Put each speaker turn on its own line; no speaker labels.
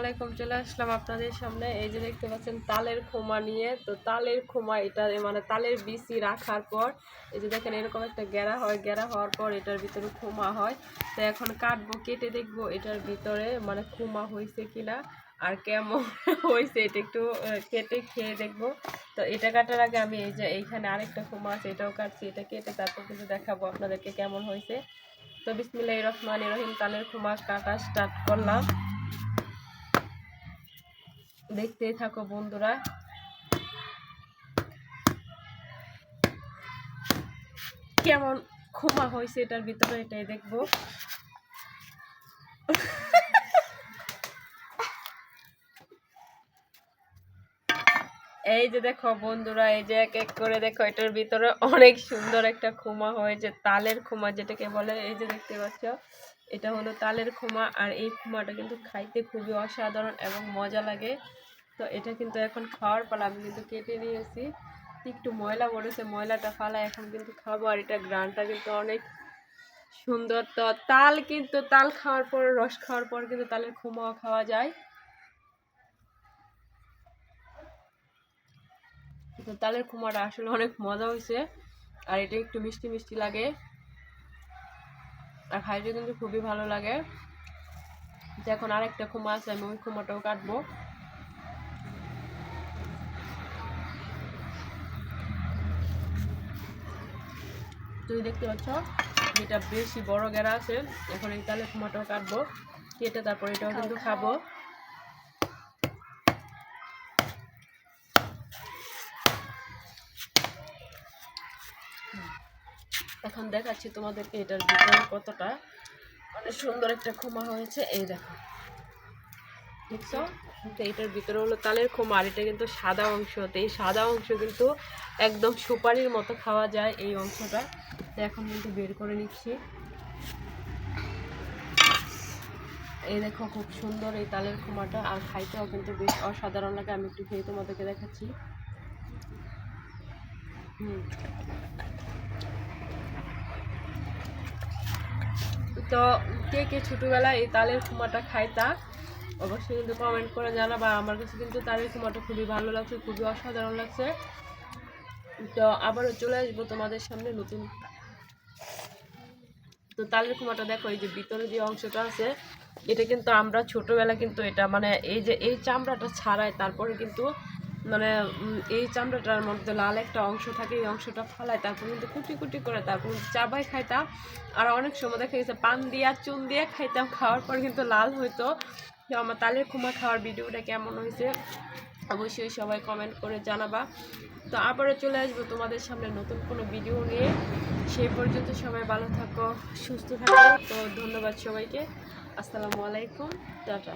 আলাইকুম চলে আসলাম আপনাদের সামনে। এই যে দেখতে পাচ্ছেন, তালের খোমা নিয়ে। তো তালের খোমা এটা মানে তালের বিচি রাখার পর, এই যে দেখেন এরকম একটা গেরা হয়, গেরা হওয়ার পর এটার ভিতরে খোমা হয়। তো এখন কাটবো, কেটে দেখব এটার ভিতরে মানে খোমা হয়েছে কিনা আর কেমন হয়েছে এটা একটু কেটে খেয়ে দেখব। তো এটা কাটার আগে আমি এই যে এইখানে আরেকটা খোমা আছে, এটাও কাটছি, এটা কেটে তারপর কিন্তু দেখাবো আপনাদেরকে কেমন হয়েছে। তো বিসমিল্লাহ রহমান রহিম, তালের খোমা কাটা স্টার্ট করলাম। দেখতেই থাকো বন্ধুরা। কেমন ক্ষমা হয়েছে এটার ভিতরে, এটাই দেখব। এই যে দেখো বন্ধুরা, এই যে এক এক করে দেখো, এটার ভিতরে অনেক সুন্দর একটা খোমা হয়েছে, তালের খোমা যেটাকে বলে, এই যে দেখতে পাচ্ছ, এটা হলো তালের খুমা আর এই খুমাটা কিন্তু খাইতে খুবই অসাধারণ এবং মজা লাগে। তো এটা কিন্তু এখন খাওয়ার পালা, আমি কিন্তু কেটে নিয়েছি। একটু ময়লা পড়েছে, ময়লাটা ফালা এখন কিন্তু খাব, আর এটা গ্রানটা কিন্তু অনেক সুন্দর। তো তাল কিন্তু, তাল খাওয়ার পর, রস খাওয়ার পর কিন্তু তালের খোমাও খাওয়া যায়। তো তালের খোমাটা আসলে অনেক মজা হয়েছে, আর এটা একটু মিষ্টি মিষ্টি লাগে। আর খাইতে কিন্তু খুবই ভালো লাগে। এখন আরেকটা খোমা আছে, আমি ওই খোমাটাও কাটবো। তুমি দেখতে পাচ্ছ এটা বেশি বড় গেরা আছে এখন এই তালের খোমাটাও কাটবো কেটে তারপর এটাও কিন্তু খাব। এখন দেখাচ্ছি তোমাদেরকে এটার ভিতরে কতটা মানে সুন্দর একটা খোমা হয়েছে এই দেখো। দেখছ? এটার ভিতরে হলো তালের খোমা আর এটা কিন্তু সাদা অংশ। তো এই সাদা অংশ কিন্তু একদম সুপারির মতো খাওয়া যায় এই অংশটা। এখন কিন্তু বের করে নিচ্ছি। এই দেখো খুব সুন্দর এই তালের খোমাটা, আর খাইতেও কিন্তু বেশ অসাধারণ লাগে। আমি একটু খেয়ে তোমাদেরকে দেখাচ্ছি। তো কে কে ছোটোবেলায় এই তালের খুমাটা খাইতা? অবশ্যই কিন্তু কমেন্ট করে জানাবা। আমার কাছে কিন্তু তালের খুমাটা খুবই ভালো লাগছে, খুবই অসাধারণ লাগছে। তো আবারও চলে আসব তোমাদের সামনে নতুন। তো তালের খুমাটা দেখো, এই যে ভিতরে যে অংশটা আছে, এটা কিন্তু আমরা ছোটোবেলা কিন্তু এটা মানে এই যে এই চামড়াটা ছাড়াই তারপরে কিন্তু মানে এই চামড়াটার মধ্যে লাল একটা অংশ থাকে, এই অংশটা ফালায়, তারপর কিন্তু কুটি কুটি করে তারপর চাবাই খাইতাম। আর অনেক সময় দেখা গেছে, পান দিয়া, চুন দিয়ে খাইতাম, খাওয়ার পর কিন্তু লাল হইতো। তো আমার তালের খুমা খাওয়ার ভিডিওটা কেমন হয়েছে, অবশ্যই সবাই কমেন্ট করে জানাবা। তো আবারও চলে আসব তোমাদের সামনে নতুন কোনো ভিডিও নিয়ে। সেই পর্যন্ত সবাই ভালো থাকো, সুস্থ থাকো। তো ধন্যবাদ সবাইকে। আসসালামু আলাইকুম, টাটা।